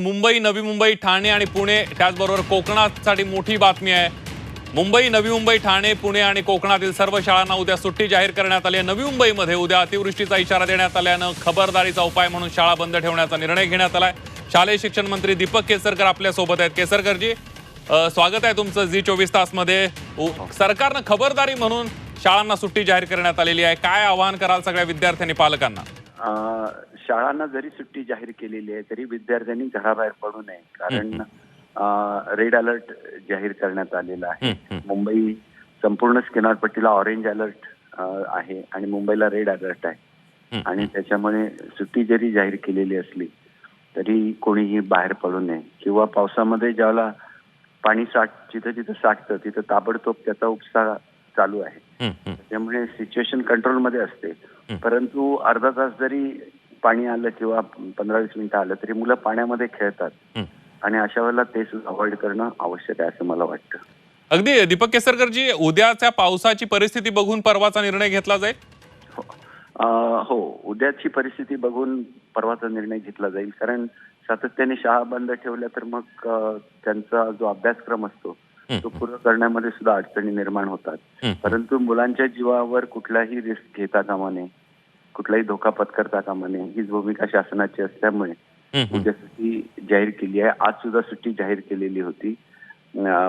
मुंबई नवी मुंबई ठाणे आणि पुणे त्याचबरोबर कोकणासाठी मोठी बातमी आहे. मुंबई नवी मुंबई ठाणे पुणे आणि कोकणातील सर्व शाळांना उद्या सुट्टी जाहीर करण्यात आली आहे. नवी मुंबईमध्ये उद्या अतिवृष्टीचा इशारा देण्यात आल्यानं खबरदारीचा उपाय म्हणून शाळा बंद ठेवण्याचा निर्णय घेण्यात आलाय शालेय शिक्षण मंत्री दीपक केसरकर आपल्यासोबत आहेत. केसरकरजी स्वागत आहे तुमचं झी चोवीस तासमध्ये. सरकारनं खबरदारी म्हणून शाळांना सुट्टी जाहीर करण्यात आलेली आहे. काय आवाहन कराल सगळ्या विद्यार्थ्यांनी पालकांना? शाळांना जरी सुट्टी जाहीर केलेली आहे तरी विद्यार्थ्यांनी घराबाहेर पडू नये. कारण रेड अलर्ट जाहीर करण्यात आलेला आहे. मुंबई संपूर्ण किनारपट्टीला ऑरेंज अलर्ट आहे आणि मुंबईला रेड अलर्ट आहे. आणि त्याच्यामुळे सुट्टी जरी जाहीर केलेली असली तरी कोणीही बाहेर पडू नये. किंवा पावसामध्ये ज्यावेळेला पाणी साठ जिथं जिथं साठतं तिथं ताबडतोब त्याचा उपसा चालू आहे. त्यामुळे सिच्युएशन कंट्रोलमध्ये असते. परंतु अर्धा तास जरी पाणी आलं किंवा पंधरा वीस मिनिटं आलं तरी मुलं पाण्यामध्ये खेळतात. आणि अशा वेळेला ते सुद्धा अवॉइड करणं आवश्यक आहे असं मला वाटतं. अगदी दीपक केसरकरजी उद्याच्या पावसाची परिस्थिती बघून परवाचा निर्णय घेतला जाईल? हो. हो. उद्याची परिस्थिती बघून परवाचा निर्णय घेतला जाईल. कारण सातत्याने शाळा बंद ठेवल्या तर मग त्यांचा जो अभ्यासक्रम असतो तो पूर्ण करण्यामध्ये सुद्धा अडचणी निर्माण होतात. परंतु मुलांच्या जीवावर कुठलाही रिस्क घेता कामा नये. कुठलाही धोका पत्करता कामा नये. हीच भूमिका शासनाची असल्यामुळे. उद्या सुट्टी जाहीर केली आहे. आज सुद्धा सुट्टी जाहीर केलेली होती.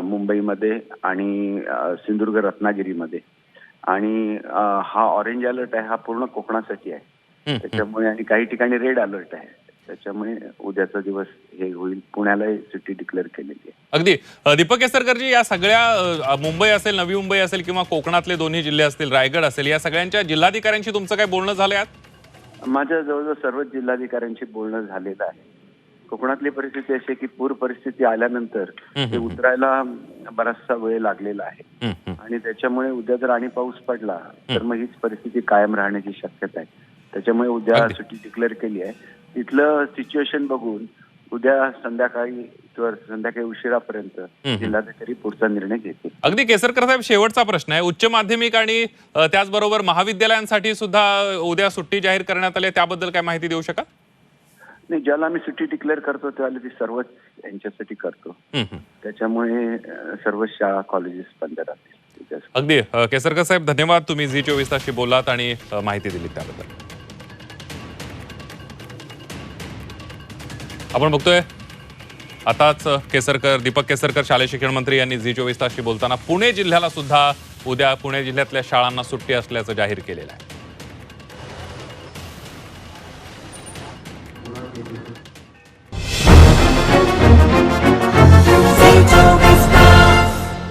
मुंबईमध्ये आणि सिंधुदुर्ग रत्नागिरीमध्ये. आणि हा ऑरेंज अलर्ट आहे. हा पूर्ण कोकणासाठी आहे. त्याच्यामुळे आणि काही ठिकाणी रेड अलर्ट आहे. त्याच्यामुळे उद्याचा दिवस हे होईल. पुण्यालाही सुट्टी डिक्लेअर केलेली आहे. अगदी. दीपक केसरकरजी या सगळ्या मुंबई असेल नवी मुंबई असेल किंवा कोकणातले दोन्ही जिल्हे असतील रायगड असेल या सगळ्यांच्या जिल्हाधिकाऱ्यांशी तुमचं काय बोलणं झालं यात? माझ्या जवळजवळ सर्वच जिल्हाधिकाऱ्यांशी बोलणं झालेलं आहे. कोकणातली परिस्थिती अशी की पूर परिस्थिती आल्यानंतर ते उतरायला बराचसा वेळ लागलेला आहे. आणि त्याच्यामुळे उद्या जर आणि पाऊस पडला तर मग हीच परिस्थिती कायम राहण्याची शक्यता आहे. त्याच्यामुळे उद्या. सुट्टी डिक्लेअर केली आहे. तिथलं सिच्युएशन बघून उद्या संध्याकाळी किंवा संध्याकाळी उशिरापर्यंत जिल्हाधिकारी पुढचा निर्णय घेतील. अगदी केसरकर साहेब शेवटचा प्रश्न आहे. उच्च माध्यमिक आणि त्याचबरोबर महाविद्यालयांसाठी सुद्धा उद्या सुट्टी जाहीर करण्यात आली. त्याबद्दल काय माहिती देऊ शकाल? नाही ज्याला आम्ही सुट्टी डिक्लेअर करतो त्याला ती सर्वच यांच्यासाठी करतो. त्याच्यामुळे सर्व शाळा कॉलेजेस बंद राहतील. अगदी केसरकर साहेब धन्यवाद. तुम्ही झी चोवीस तासशी बोललात आणि माहिती दिली त्याबद्दल. आपण बघतोय. आताच केसरकर दीपक केसरकर शालेय शिक्षण मंत्री यांनी झी चोवीस तासशी बोलताना पुणे जिल्ह्याला सुद्धा उद्या पुणे जिल्ह्यातल्या शाळांना सुट्टी असल्याचं जाहीर केलेलं आहे.